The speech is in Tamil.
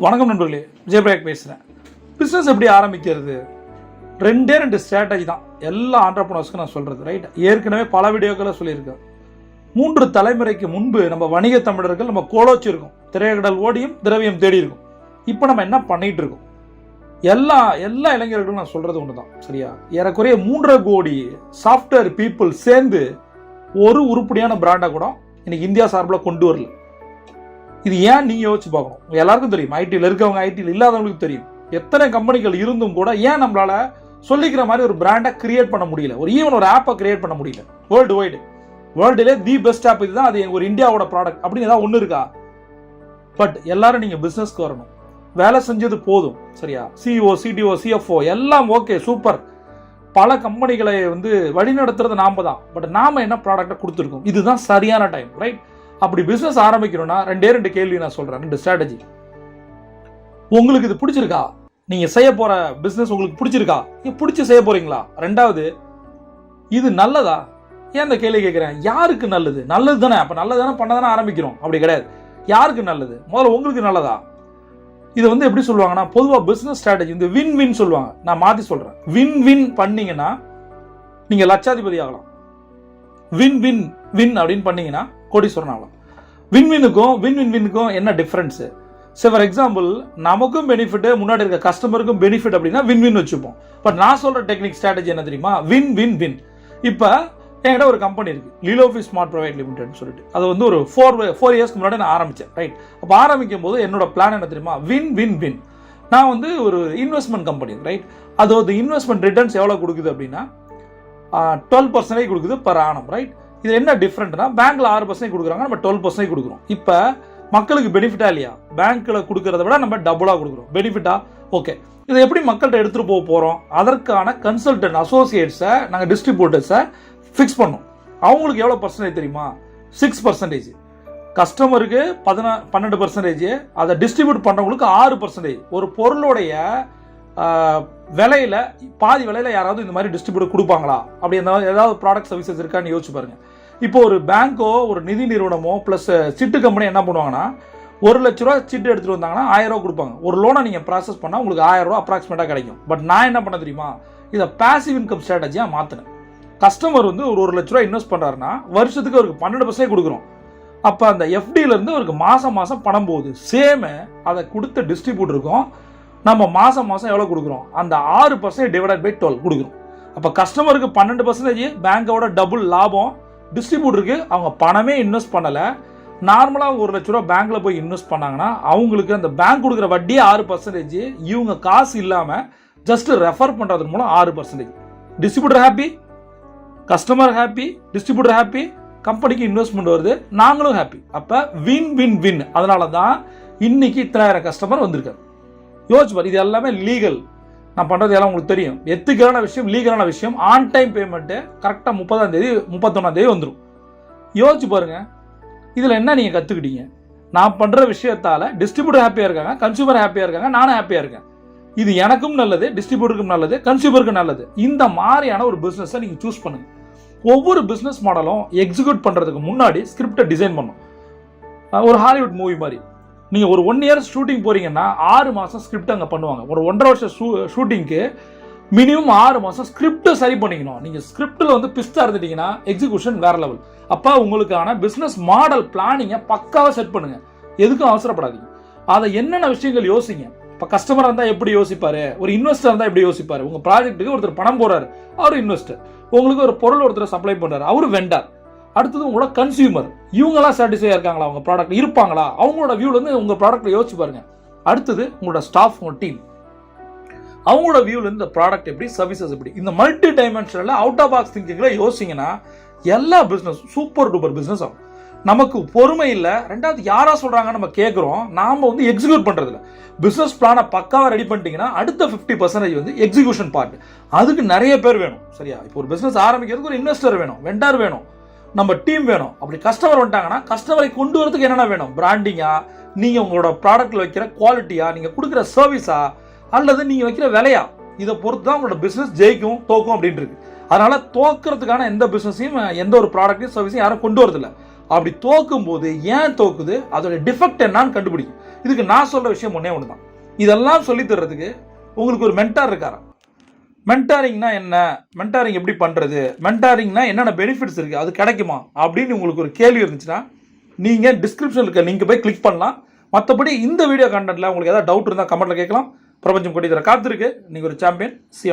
வணக்கம் நண்பர்களே விஜயபிரயாக் பேசுகிறேன் பிஸ்னஸ் எப்படி ஆரம்பிக்கிறது? ரெண்டே ரெண்டு ஸ்ட்ராட்டஜி தான். எல்லா ஆண்டர்பனர்ஸ்க்கும் நான் சொல்கிறது ரைட் ஏற்கனவே பல வீடியோக்களை சொல்லியிருக்கேன். மூன்று தலைமுறைக்கு முன்பு நம்ம வணிக தமிழர்கள் நம்ம கோலோச்சிருக்கோம் திரையகடல் ஓடியும் திரவியம் தேடி இருக்கும். இப்போ நம்ம என்ன பண்ணிகிட்டு இருக்கோம்? எல்லா எல்லா இளைஞர்களும் நான் சொல்கிறது ஒன்று தான் சரியா? ஏறக்குறைய மூன்றரை கோடி சாஃப்ட்வேர் பீப்புள் சேர்ந்து ஒரு உருப்படியான பிராண்டை கூட இன்னைக்கு இந்தியா சார்பில் கொண்டு வரல. இது ஏன் நீங்க யோசிச்சு பார்க்கணும்? எல்லாருக்கும் தெரியும். ஐடியில் இருக்கவங்க ஐடியில் இல்லாதவங்களுக்கு தெரியும். எத்தனை கம்பெனிகள் இருந்தும் கூட ஏன் நம்மளால சொல்லிக்கிற மாதிரி ஒரு பிராண்டை கிரியேட் பண்ண முடியல? ஒரு ஈவன் ஒரு ஆப்பை கிரியேட் பண்ண முடியல. வேர்ல்டு வைடு வேர்ல்டுலே தி பெஸ்ட் ஆப் இதுதான். அது ஒரு இந்தியாவோட ப்ராடக்ட் அப்படின்னு ஏதாவது ஒன்று இருக்கா? பட் எல்லாரும் நீங்க பிசினஸ்க்கு வரணும். வேலை செஞ்சது போதும். சரியா? சிஇஓ சிடிஓ சிஎஃப்ஓ எல்லாம் ஓகே சூப்பர் பல கம்பெனிகளை வந்து வழிநடத்துறது நாம தான். பட் நாம என்ன ப்ராடக்ட்டை கொடுத்துருக்கோம்? இதுதான் சரியான டைம் ரைட் அப்படி பிஸ்னஸ் ஆரம்பிக்கணும்னா ரெண்டே ரெண்டு கேள்வி நான் சொல்கிறேன் ரெண்டு ஸ்ட்ராட்டஜி உங்களுக்கு இது பிடிச்சிருக்கா? நீங்கள் செய்ய போகிற பிஸ்னஸ் உங்களுக்கு பிடிச்சிருக்கா? நீங்கள் பிடிச்சி செய்ய போகிறீங்களா ரெண்டாவது இது நல்லதா? ஏன் இந்த கேள்வி கேட்குறேன்? யாருக்கு நல்லது? நல்லது தானே. அப்போ நல்லது தானே பண்ண தானே ஆரம்பிக்கிறோம். அப்படி கிடையாது. யாருக்கு நல்லது? முதல்ல உங்களுக்கு நல்லதா? இது வந்து எப்படி சொல்லுவாங்கன்னா பொதுவாக பிஸ்னஸ் ஸ்ட்ராட்டஜி இந்த வின் வின் சொல்லுவாங்க. நான் மாற்றி சொல்கிறேன் வின் வின் பண்ணீங்கன்னா நீங்கள் லட்சாதிபதி ஆகலாம். வின் வின் வின் அப்படின்னு பண்ணீங்கன்னா கோடீஸ்வரன் ஆகலாம் வின் வின் வின் வின்னுக்கும் என்ன டிஃப்ரென்ஸு சரி ஃபார் எக்ஸாம்பிள் நமக்கும் பெனிஃபிட் முன்னாடி இருக்க கஸ்டமருக்கும் பெனிஃபிட் அப்படின்னா வின் வின் வச்சுப்போம். பட் நான் சொல்கிற டெக்னிக் ஸ்ட்ராட்டஜி என்ன தெரியுமா? வின் வின் வின் இப்போ என்கிட்ட ஒரு கம்பெனி இருக்குது லீலோஃபி ஸ்மார்ட் ப்ரொவைட் லிமிடெட்னு சொல்லிட்டு. அது வந்து ஒரு ஃபோர் ஃபோர் இயர்ஸ்க்கு முன்னாடி நான் ஆரம்பித்தேன் ரைட் அப்போ ஆரம்பிக்கும் போது என்னோட பிளான் என்ன தெரியுமா? வின் வின் வின் நான் வந்து ஒரு இன்வெஸ்ட்மெண்ட் கம்பெனி ரைட் அது வந்து இன்வெஸ்ட்மெண்ட் ரிட்டர்ன்ஸ் எவ்வளோ கொடுக்குது அப்படின்னா டுவெல் பர்சன்டேஜ் கொடுக்குது பர் ஆனம் ரைட் இது என்ன டிஃப்ரெண்ட்னா பேங்க்ல ஆறு பர்சன்ட் கொடுக்குறாங்க நம்ம டுவெல் பர்சன்ட் கொடுக்குறோம். இப்போ மக்களுக்கு பெனிஃபிட்டா இல்லையா? பேங்க்ல கொடுக்கறத விட நம்ம டபுளா கொடுக்குறோம். பெனிஃபிட்டா ஓகே இதை எப்படி மக்கள்கிட்ட எடுத்துட்டு போக போறோம்? அதற்கான கன்சல்டன்ட் அசோசியேட்ஸை நாங்கள் டிஸ்ட்ரிபியூட்டர்ஸை ஃபிக்ஸ் பண்ணோம். அவங்களுக்கு எவ்வளோ பர்சன்டேஜ் தெரியுமா? சிக்ஸ் பர்சன்டேஜ் கஸ்டமருக்கு பதினா பன்னெண்டு பர்சன்டேஜ் அதை டிஸ்ட்ரிபியூட் பண்ணுறவங்களுக்கு ஆறு பர்சன்டேஜ் ஒரு பொருளுடைய விலையில பாதி விலையில யாராவது இந்த மாதிரி டிஸ்ட்ரிபியூட்டர் கொடுப்பாங்களா? அப்படி இருந்தாலும் ஏதாவது ப்ராடக்ட் சர்வீசஸ் இருக்கான்னு யோசிச்சு பாருங்க. இப்போ ஒரு பேங்க்கோ ஒரு நிதி நிறுவனமோ ப்ளஸ் சிட்டு கம்பெனி என்ன பண்ணுவாங்கன்னா ஒரு லட்ச ரூபா சீட்டு எடுத்துட்டு வந்தாங்கன்னா ஆயிரம் ரூபா கொடுப்பாங்க. ஒரு லோனை நீங்கள் ப்ராசஸ் பண்ணால் உங்களுக்கு ஆயிரம் ரூபா அப்ராக்சிமேட்டாக கிடைக்கும். பட் நான் என்ன பண்ண தெரியுமா? இதை பாசிவ் இன்கம் ஸ்ட்ராட்டஜியாக மாற்றினேன் கஸ்டமர் வந்து ஒரு ஒரு லட்ச ரூபா இன்வெஸ்ட் பண்ணுறாருன்னா வருஷத்துக்கு அவருக்கு பன்னெண்டு பர்சன்ட் கொடுக்குறோம். அப்போ அந்த எஃப்டியிலேருந்து இருந்து அவருக்கு மாதம் மாதம் பணம் போகுது. சேமு அதை கொடுத்த டிஸ்ட்ரிபியூட்டருக்கும் நம்ம மாதம் மாதம் எவ்வளோ கொடுக்குறோம்? அந்த ஆறு பர்சன்ட் டிவைடட் பை டுவெல் கொடுக்குறோம். அப்போ கஸ்டமருக்கு பன்னெண்டு பர்சன்டேஜ் பேங்கோட டபுள் லாபம் டிஸ்ட்ரிபியூட்டருக்கு அவங்க பணமே இன்வெஸ்ட் பண்ணலை. நார்மலாக ஒரு லட்ச ரூபா பேங்க்கில் போய் இன்வெஸ்ட் பண்ணாங்கன்னா அவங்களுக்கு அந்த பேங்க் கொடுக்குற வட்டியே ஆறு பர்சன்டேஜ் இவங்க காசு இல்லாமல் ஜஸ்ட் ரெஃபர் பண்ணுறது மூலம் ஆறு percentage distributor happy customer happy distributor happy கம்பெனிக்கு இன்வெஸ்ட்மெண்ட் வருது. நாங்களும் ஹாப்பி அப்போ வின் வின் வின் அதனால தான் இன்னைக்கு இத்தனாயிரம் கஸ்டமர் வந்திருக்காரு யோசிச்சு பாரு இது எல்லாமே லீகல் நான் பண்ணுறது எல்லாம் உங்களுக்கு தெரியும். எத்துக்கலான விஷயம் லீகலான விஷயம். ஆன் டைம் பேமெண்ட்டு கரெக்டாக முப்பதாம் தேதி முப்பத்தொன்னாம் தேதி வந்துடும் யோசிச்சு பாருங்க. இதில் என்ன நீங்கள் கற்றுக்கிட்டீங்க நான் பண்ணுற விஷயத்தால் டிஸ்ட்ரிபியூட்டர் ஹாப்பியாக இருக்காங்க கன்சூமர் ஹாப்பியாக இருக்காங்க நானும் ஹாப்பியாக இருக்கேன். இது எனக்கும் நல்லது டிஸ்ட்ரிபியூட்டருக்கும் நல்லது கன்சூமருக்கும் நல்லது. இந்த மாதிரியான ஒரு பிஸ்னஸை நீங்கள் சூஸ் பண்ணுங்க. ஒவ்வொரு பிஸ்னஸ் மாடலும் எக்ஸிக்யூட் பண்ணுறதுக்கு முன்னாடி ஸ்கிரிப்டை டிசைன் பண்ணும். ஒரு ஹாலிவுட் மூவி மாதிரி. நீங்கள் ஒரு ஒன் இயர் ஷூட்டிங் போகிறீங்கன்னா ஆறு மாதம் ஸ்கிரிப்ட் அங்கே பண்ணுவாங்க. ஒரு ஒன்றரை வருஷம் ஷூ ஷூட்டிங்க்கு மினிமம் ஆறு மாதம் ஸ்கிரிப்டை சரி பண்ணிக்கணும். நீங்கள் ஸ்கிரிப்டில் வந்து பிஸ்தாக இருந்துட்டீங்கன்னா எக்ஸிகூஷன் வேறு லெவல் அப்போ உங்களுக்கான பிஸ்னஸ் மாடல் பிளானிங்கை பக்காவாக செட் பண்ணுங்கள் எதுக்கும் அவசரப்படாதீங்க. அதை என்னென்ன விஷயங்கள் யோசிங்க. இப்போ கஸ்டமராக இருந்தால் எப்படி யோசிப்பார்? ஒரு இன்வெஸ்டர் இருந்தால் எப்படி யோசிப்பார்? உங்கள் ப்ராஜெக்ட்டுக்கு ஒருத்தர் பணம் போறாரு. அவர் இன்வெஸ்டர் உங்களுக்கு ஒரு பொருள் ஒருத்தர் சப்ளை பண்ணுறாரு அவர் வெண்டார் அடுத்தது உங்களோட கன்சியூமர் இவங்கெல்லாம் சாட்டிஸ்ஃபையாக இருக்காங்களா? அவங்க ப்ராடக்ட் இருப்பாங்களா? அவங்களோட வியூல உங்கள் ப்ராடக்ட்டை யோசிச்சு பாருங்கள் அடுத்தது உங்களோட ஸ்டாஃப் உங்கள் டீம் அவங்களோட வியூல இந்த ப்ராடக்ட் எப்படி சர்வீசஸ் எப்படி? இந்த மல்டி டைமென்ஷனில் அவுட் ஆஃப் பாக்ஸ் திங்கிங்கில் யோசிச்சிங்கன்னா எல்லா பிஸ்னஸ் சூப்பர் டூப்பர் பிஸ்னஸ் ஆகும். நமக்கு பொறுமை இல்லை. ரெண்டாவது யாராக சொல்கிறாங்கன்னு நம்ம கேட்குறோம் நாம் வந்து எக்ஸிக்யூட் பண்ணுறதில்ல பிஸ்னஸ் பிளானை பக்காவாக ரெடி பண்ணிட்டீங்கன்னா அடுத்த ஃபிஃப்டி பர்சன்டேஜ் வந்து எக்ஸிகியூஷன் பார்ட் அதுக்கு நிறைய பேர் வேணும். சரியா? இப்போ ஒரு பிஸ்னஸ் ஆரம்பிக்கிறதுக்கு ஒரு இன்வெஸ்டர் வேணும் வெண்டார் வேணும். நம்ம டீம் வேணும். அப்படி கஸ்டமர் வந்துட்டாங்கன்னா கஸ்டமரை கொண்டு வரதுக்கு என்னென்ன வேணும்? பிராண்டிங்கா நீங்கள் உங்களோட ப்ராடக்ட்டில் வைக்கிற குவாலிட்டியா நீங்கள் கொடுக்குற சர்வீஸா அல்லது நீங்கள் வைக்கிற விலையா? இதை பொறுத்து தான் உங்களோட பிஸ்னஸ் ஜெயிக்கும் தோக்கும் அப்படின்ட்டு இருக்கு. அதனால தோக்கிறதுக்கான எந்த பிஸ்னஸையும் எந்த ஒரு ப்ராடக்ட்டையும் சர்வீஸையும் யாரும் கொண்டு வரதில்ல. அப்படி தோக்கும் போது ஏன் தோக்குது? அதோட டிஃபெக்ட் என்னன்னு கண்டுபிடிக்கும். இதுக்கு நான் சொல்ற விஷயம் ஒன்றே ஒன்று தான் இதெல்லாம் சொல்லி தர்றதுக்கு உங்களுக்கு ஒரு மென்டார் இருக்காரா மென்டாரிங்னா என்ன? மென்டாரிங் எப்படி பண்ணுறது மென்டாரிங்னா என்னென்ன பெனிஃபிட்ஸ் இருக்குது அது கிடைக்குமா? அப்படின்னு உங்களுக்கு ஒரு கேள்வி இருந்துச்சுன்னா நீங்கள் டிஸ்கிரிப்ஷனில் இருக்க லிங்க் போய் கிளிக் பண்ணலாம். மற்றபடி இந்த வீடியோ கண்டென்ட்டில் உங்களுக்கு ஏதாவது டவுட் இருந்தால் கமெண்ட்டில் கேட்கலாம். பிரபஞ்சம் கொடி தர காத்திருக்கு. நீங்கள் ஒரு சாம்பியன் சி